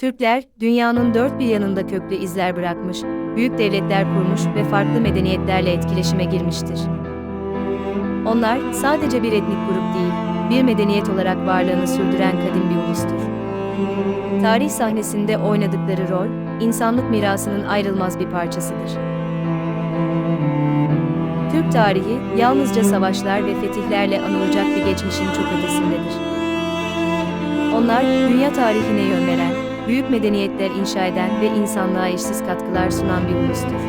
Türkler, dünyanın dört bir yanında köklü izler bırakmış, büyük devletler kurmuş ve farklı medeniyetlerle etkileşime girmiştir. Onlar, sadece bir etnik grup değil, bir medeniyet olarak varlığını sürdüren kadim bir ulustur. Tarih sahnesinde oynadıkları rol, insanlık mirasının ayrılmaz bir parçasıdır. Türk tarihi, yalnızca savaşlar ve fetihlerle anılacak bir geçmişin çok ötesindedir. Onlar, dünya tarihine yön veren, büyük medeniyetler inşa eden ve insanlığa eşsiz katkılar sunan bir ulustur.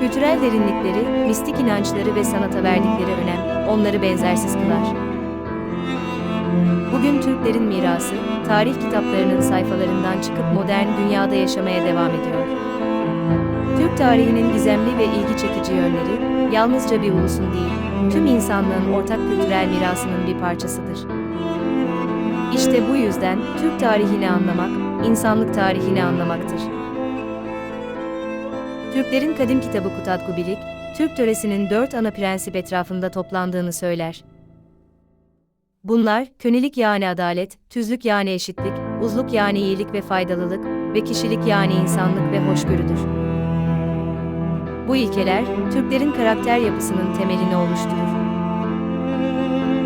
Kültürel derinlikleri, mistik inançları ve sanata verdikleri önem, onları benzersiz kılar. Bugün Türklerin mirası, tarih kitaplarının sayfalarından çıkıp modern dünyada yaşamaya devam ediyor. Türk tarihinin gizemli ve ilgi çekici yönleri, yalnızca bir ulusun değil, tüm insanlığın ortak kültürel mirasının bir parçasıdır. İşte bu yüzden Türk tarihini anlamak, insanlık tarihini anlamaktır. Türklerin kadim kitabı Kutatku Bilik, Türk töresinin dört ana prensip etrafında toplandığını söyler. Bunlar, könilik yani adalet, tüzlük yani eşitlik, uzluk yani iyilik ve faydalılık ve kişilik yani insanlık ve hoşgörüdür. Bu ilkeler, Türklerin karakter yapısının temelini oluşturur.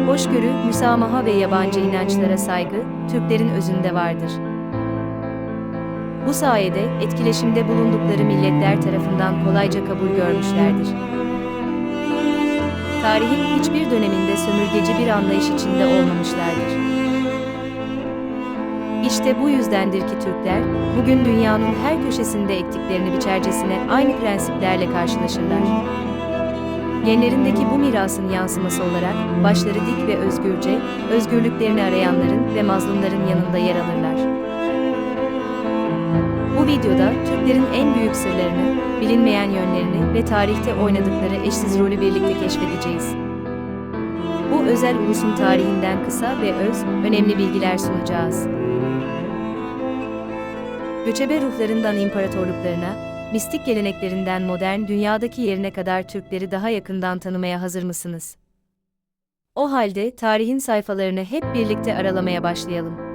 Hoşgörü, müsamaha ve yabancı inançlara saygı, Türklerin özünde vardır. Bu sayede etkileşimde bulundukları milletler tarafından kolayca kabul görmüşlerdir. Tarihin hiçbir döneminde sömürgeci bir anlayış içinde olmamışlardır. İşte bu yüzdendir ki Türkler, bugün dünyanın her köşesinde ektiklerini biçercesine aynı prensiplerle karşılaşırlar. Genlerindeki bu mirasın yansıması olarak, başları dik ve özgürce, özgürlüklerini arayanların ve mazlumların yanında yer alırlar. Bu videoda Türklerin en büyük sırlarını, bilinmeyen yönlerini ve tarihte oynadıkları eşsiz rolü birlikte keşfedeceğiz. Bu özel ulusun tarihinden kısa ve öz, önemli bilgiler sunacağız. Göçebe ruhlarından imparatorluklarına, mistik geleneklerinden modern dünyadaki yerine kadar Türkleri daha yakından tanımaya hazır mısınız? O halde tarihin sayfalarını hep birlikte aralamaya başlayalım.